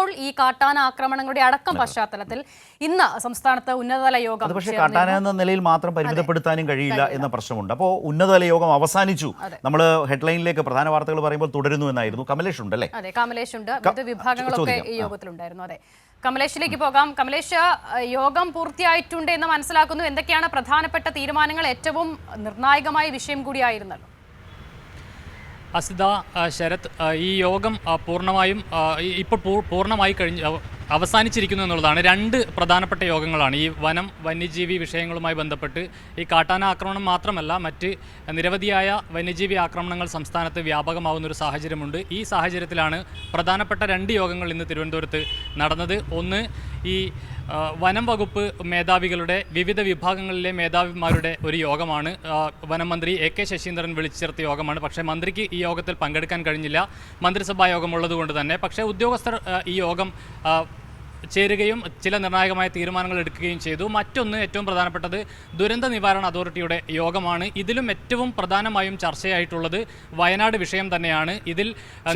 ഇപ്പോൾ ഈ കാട്ടാന ആക്രമണങ്ങളുടെ അടക്കം പശ്ചാത്തലത്തിൽ ഇന്ന് സംസ്ഥാനത്ത് ഉന്നതതല യോഗം പക്ഷേ കാട്ടാന എന്ന നിലയിൽ മാത്രം പരിമിതപ്പെടുത്താനും കഴിയില്ല എന്ന പ്രശ്നമുണ്ട്. അപ്പോൾ ഉന്നതതല യോഗം അവസാനിച്ചു. നമ്മൾ ഹെഡ്ലൈനിലേക്ക് പ്രധാന വാർത്തകൾ പറയുമ്പോൾ തുടരുന്നു എന്നായിരുന്നു. കമലേഷ് ഉണ്ടല്ലേ? അതെ കമലേഷ് ഉണ്ട്. വിവിധ വിഭാഗങ്ങളൊക്കെ ഈ യോഗത്തിലുണ്ടായിരുന്നു. അതെ. കമലേഷിലേക്ക് പോകാം. കമലേഷ് യോഗം പൂർത്തിയായിട്ടുണ്ട് എന്ന് മനസ്സിലാക്കുന്നു. എന്തൊക്കെയാണ് പ്രധാനപ്പെട്ട തീരുമാനങ്ങൾ? ഏറ്റവും നിർണായകമായ വിഷയം കൂടിയായിരുന്നല്ലോ. അസിത ശരത് ഈ യോഗം പൂർണമായും ഇപ്പോൾ പൂർണമായി കഴിഞ്ഞ് അവസാനിച്ചിരിക്കുന്നു എന്നുള്ളതാണ് രണ്ട് പ്രധാനപ്പെട്ട യോഗങ്ങളാണ്. ഈ വനം വന്യജീവി വിഷയങ്ങളുമായി ബന്ധപ്പെട്ട് ഈ കാട്ടാന ആക്രമണം മാത്രമല്ല മറ്റ് നിരവധിയായ വന്യജീവി ആക്രമണങ്ങൾ സംസ്ഥാനത്ത് വ്യാപകമാവുന്ന ഒരു സാഹചര്യമുണ്ട്. ഈ സാഹചര്യത്തിലാണ് പ്രധാനപ്പെട്ട രണ്ട് യോഗങ്ങൾ ഇന്ന് തിരുവനന്തപുരത്ത് നടന്നത്. ഒന്ന് ഈ വനം വകുപ്പ് മേധാവികളുടെ വിവിധ വിഭാഗങ്ങളിലെ മേധാവിമാരുടെ ഒരു യോഗമാണ്. വനം മന്ത്രി എ കെ ശശീന്ദ്രൻ വിളിച്ചു ചേർത്ത യോഗമാണ്. പക്ഷേ മന്ത്രിക്ക് ഈ യോഗത്തിൽ പങ്കെടുക്കാൻ കഴിഞ്ഞില്ല. മന്ത്രിസഭാ യോഗം ഉള്ളതുകൊണ്ട് തന്നെ. പക്ഷേ ഉദ്യോഗസ്ഥർ ഈ യോഗം ചേരുകയും ചില നിർണായകമായ തീരുമാനങ്ങൾ എടുക്കുകയും ചെയ്തു. മറ്റൊന്ന് ഏറ്റവും പ്രധാനപ്പെട്ടത് ദുരന്ത നിവാരണ അതോറിറ്റിയുടെ യോഗമാണ്. ഇതിലും ഏറ്റവും പ്രധാനമായും ചർച്ചയായിട്ടുള്ളത് വയനാട് വിഷയം തന്നെയാണ്. ഇതിൽ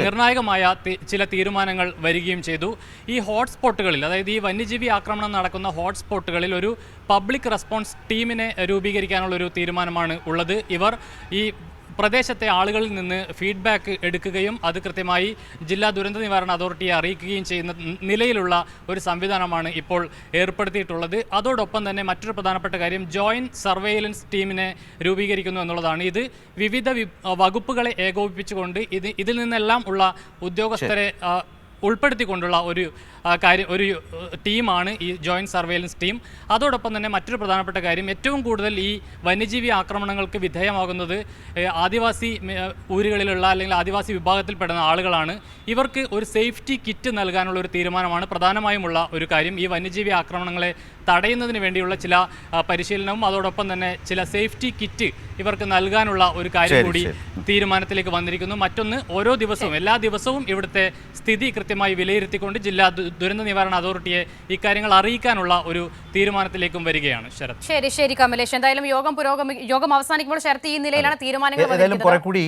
നിർണായകമായ ചില തീരുമാനങ്ങൾ വരികയും ചെയ്തു. ഈ ഹോട്ട്സ്പോട്ടുകളിൽ അതായത് ഈ വന്യജീവി ആക്രമണം നടക്കുന്ന ഹോട്ട്സ്പോട്ടുകളിൽ ഒരു പബ്ലിക് റെസ്പോൺസ് ടീമിനെ രൂപീകരിക്കാനുള്ള ഒരു തീരുമാനമാണ് ഉള്ളത്. ഇവർ ഈ പ്രദേശത്തെ ആളുകളിൽ നിന്ന് ഫീഡ്ബാക്ക് എടുക്കുകയും അത് കൃത്യമായി ജില്ലാ ദുരന്ത നിവാരണ അതോറിറ്റിയെ അറിയിക്കുകയും ചെയ്യുന്ന നിലയിലുള്ള ഒരു സംവിധാനമാണ് ഇപ്പോൾ ഏർപ്പെടുത്തിയിട്ടുള്ളത്. അതോടൊപ്പം തന്നെ മറ്റൊരു പ്രധാനപ്പെട്ട കാര്യം ജോയിന്റ് സർവെയിലൻസ് ടീമിനെ രൂപീകരിക്കുന്നു എന്നുള്ളതാണ്. ഇത് വിവിധ വകുപ്പുകളെ ഏകോപിപ്പിച്ചുകൊണ്ട് ഇത് ഇതിൽ നിന്നെല്ലാം ഉള്ള ഉദ്യോഗസ്ഥരെ ഉൾപ്പെടുത്തിക്കൊണ്ടുള്ള ഒരു കാര്യം ഒരു ടീമാണ് ഈ ജോയിന്റ് സർവേലൻസ് ടീം. അതോടൊപ്പം തന്നെ മറ്റൊരു പ്രധാനപ്പെട്ട കാര്യം ഏറ്റവും കൂടുതൽ ഈ വന്യജീവി ആക്രമണങ്ങൾക്ക് വിധേയമാകുന്നത് ആദിവാസി ഊരുകളിലുള്ള അല്ലെങ്കിൽ ആദിവാസി വിഭാഗത്തിൽപ്പെടുന്ന ആളുകളാണ്. ഇവർക്ക് ഒരു സേഫ്റ്റി കിറ്റ് നൽകാനുള്ള ഒരു തീരുമാനമാണ് പ്രധാനമായുമുള്ള ഒരു കാര്യം. ഈ വന്യജീവി ആക്രമണങ്ങളെ തടയുന്നതിന് വേണ്ടിയുള്ള ചില പരിശീലനവും അതോടൊപ്പം തന്നെ ചില സേഫ്റ്റി കിറ്റ് ഇവർക്ക് നൽകാനുള്ള ഒരു കാര്യം കൂടി തീരുമാനത്തിലേക്ക് വന്നിരിക്കുന്നു. മറ്റൊന്ന് ഓരോ ദിവസവും എല്ലാ ദിവസവും ഇവിടുത്തെ സ്ഥിതി കൃത്യമായി വിലയിരുത്തിക്കൊണ്ട് ജില്ലാ ദുരന്ത നിവാരണ അതോറിറ്റിയെ ഇക്കാര്യങ്ങൾ അറിയിക്കാനുള്ള ഒരു തീരുമാനത്തിലേക്കും വരികയാണ് ശരത്. ശരി ശരി കമലേഷ്. എന്തായാലും യോഗം പുരോഗമി യോഗം അവസാനിക്കുമ്പോൾ ശരത് ഈ നിലയിലാണ് തീരുമാനങ്ങൾ ഏതായാലും കുറെ കൂടി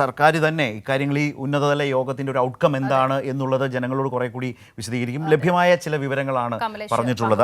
സർക്കാർ തന്നെ ഇക്കാര്യങ്ങൾ ഈ ഉന്നതതല യോഗത്തിന്റെ ഒരു ഔട്ട്കം എന്താണ് എന്നുള്ളത് ജനങ്ങളോട് കുറെ കൂടി വിശദീകരിക്കും. ലഭ്യമായ ചില വിവരങ്ങളാണ് പറഞ്ഞിട്ടുള്ളത്.